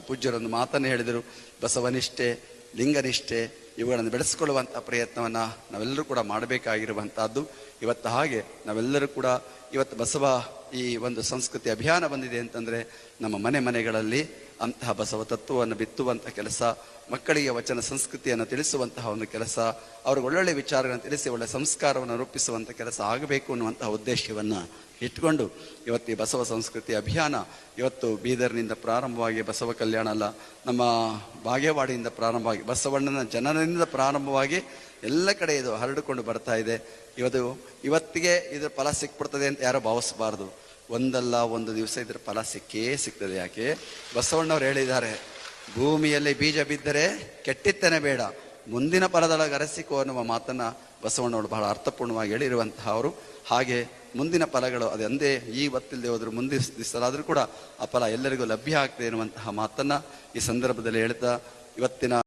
ಪೂಜ್ಯರೊಂದು ಮಾತನ್ನು ಹೇಳಿದರು. ಬಸವನಿಷ್ಠೆ ಲಿಂಗನಿಷ್ಠೆ ಇವುಗಳನ್ನು ಬೆಳೆಸಿಕೊಳ್ಳುವಂಥ ಪ್ರಯತ್ನವನ್ನು ನಾವೆಲ್ಲರೂ ಕೂಡ ಮಾಡಬೇಕಾಗಿರುವಂಥದ್ದು ಇವತ್ತು ಹಾಗೆ ನಾವೆಲ್ಲರೂ ಕೂಡ ಇವತ್ತು ಬಸವ ಈ ಒಂದು ಸಂಸ್ಕೃತಿ ಅಭಿಯಾನ ಬಂದಿದೆ ಅಂತಂದರೆ ನಮ್ಮ ಮನೆ ಮನೆಗಳಲ್ಲಿ ಅಂತಹ ಬಸವ ತತ್ವವನ್ನು ಬಿತ್ತುವಂಥ ಕೆಲಸ, ಮಕ್ಕಳಿಗೆ ವಚನ ಸಂಸ್ಕೃತಿಯನ್ನು ತಿಳಿಸುವಂತಹ ಒಂದು ಕೆಲಸ, ಅವ್ರಿಗೆ ಒಳ್ಳೊಳ್ಳೆ ವಿಚಾರಗಳನ್ನು ತಿಳಿಸಿ ಒಳ್ಳೆ ಸಂಸ್ಕಾರವನ್ನು ರೂಪಿಸುವಂಥ ಕೆಲಸ ಆಗಬೇಕು ಅನ್ನುವಂತಹ ಉದ್ದೇಶವನ್ನು ಇಟ್ಕೊಂಡು ಇವತ್ತು ಈ ಬಸವ ಸಂಸ್ಕೃತಿ ಅಭಿಯಾನ ಇವತ್ತು ಬೀದರ್ನಿಂದ ಪ್ರಾರಂಭವಾಗಿ ಬಸವ ಕಲ್ಯಾಣ ಅಲ್ಲ, ನಮ್ಮ ಬಾಗೇವಾಡಿಯಿಂದ ಪ್ರಾರಂಭವಾಗಿ ಬಸವಣ್ಣನ ಜನನದಿಂದ ಪ್ರಾರಂಭವಾಗಿ ಎಲ್ಲ ಕಡೆ ಇದು ಹರಡಿಕೊಂಡು ಬರ್ತಾ ಇದೆ. ಇವತ್ತು, ಇವತ್ತಿಗೆ ಇದ್ರ ಫಲ ಸಿಕ್ಬಿಡ್ತದೆ ಅಂತ ಯಾರೋ ಭಾವಿಸಬಾರ್ದು. ಒಂದಲ್ಲ ಒಂದು ದಿವಸ ಇದ್ರ ಫಲ ಸಿಕ್ಕೇ ಸಿಗ್ತದೆ ಯಾಕೆ? ಬಸವಣ್ಣವ್ರು ಹೇಳಿದ್ದಾರೆ, ಭೂಮಿಯಲ್ಲಿ ಬೀಜ ಬಿದ್ದರೆ ಕೆಟ್ಟಿತ್ತನೆ ಬೇಡ. ಮುಂದಿನ ಫಲದೊಳಗೆ ಅರಸಿಕೋ ಅನ್ನುವ ಮಾತನ್ನ ಬಸವಣ್ಣವರು ಬಹಳ ಅರ್ಥಪೂರ್ಣವಾಗಿ ಹೇಳಿರುವಂತಹ ಅವರು ಹಾಗೆ ಮುಂದಿನ ಫಲಗಳು ಅದೆಂದೇ ಈ ಒತ್ತಿಲ್ಲದೆ ಹೋದ್ರು ಮುಂದಿನ ದಿವಸಲಾದರೂ ಕೂಡ ಆ ಫಲ ಎಲ್ಲರಿಗೂ ಲಭ್ಯ ಆಗ್ತದೆ ಎನ್ನುವಂತಹ ಮಾತನ್ನ ಈ ಸಂದರ್ಭದಲ್ಲಿ ಹೇಳ್ತಾ ಇವತ್ತಿನ